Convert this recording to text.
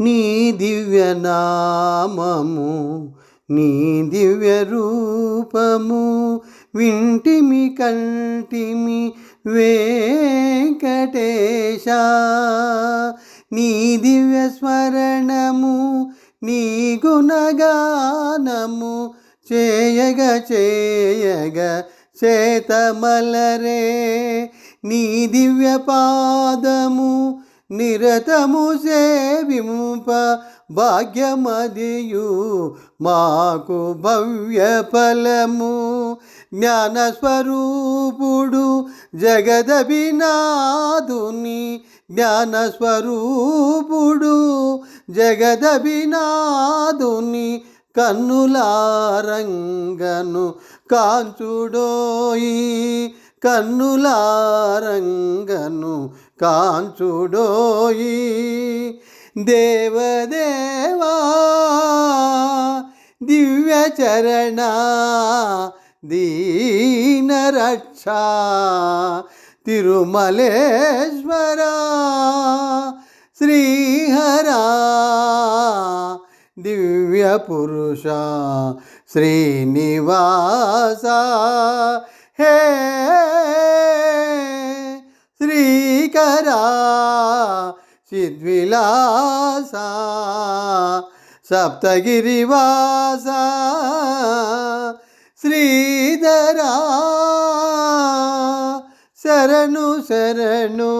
నీ దివ్యనామము నీ దివ్య రూపము వింటిమి కంటిమి వెంకటేశ. నీ దివ్య స్మరణము నీ గుణగానము చేయగ చేయగ చేతమలరే. నీ దివ్య పాదము నిరతము సేవింప భాగ్యమదియు మాకు భవ్య ఫలము. జ్ఞానస్వరూపుడు జగదభినాదుని జ్ఞానస్వరూపుడు జగదభినాదుని కన్నులారంగను కాంచుడోయి. కన్నులారంగను కాంచుడోయి. దేవదేవా దివ్య చరణ దీనరక్ష తిరుమలేశ్వర శ్రీహరా దివ్య పురుష శ్రీనివాస ಸಿದ್ವಿಲಾಸ ಸಪ್ತಗಿರಿವಾಸ ಶ್ರೀಧರ ಶರಣು ಶರಣು.